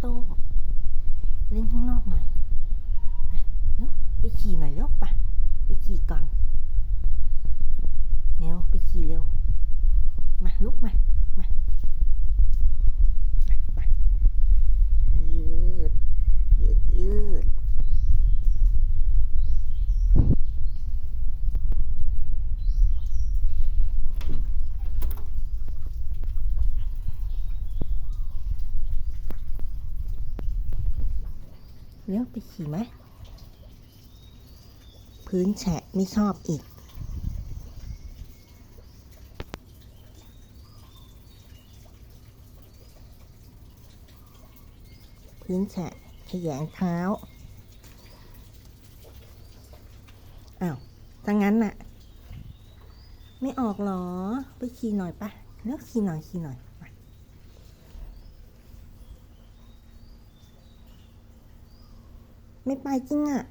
โต้เล่นข้างนอกหน่อยเร็วไปขี่หน่อยเร็วปะไปขี่ก่อนเร็วไปขี่เร็ว มาลุกมา มามามายืด ยืดยืด เร็วไปขี่ไหมพื้นแฉะไม่ชอบอีก พื้นแฉะขยงเท้า อ้าวถ้างั้นน่ะ ไม่ออกหรอ ไปขี่หน่อยปะเลือกขี่หน่อยขี่หน่อยมา ไม่ไปจริงอะ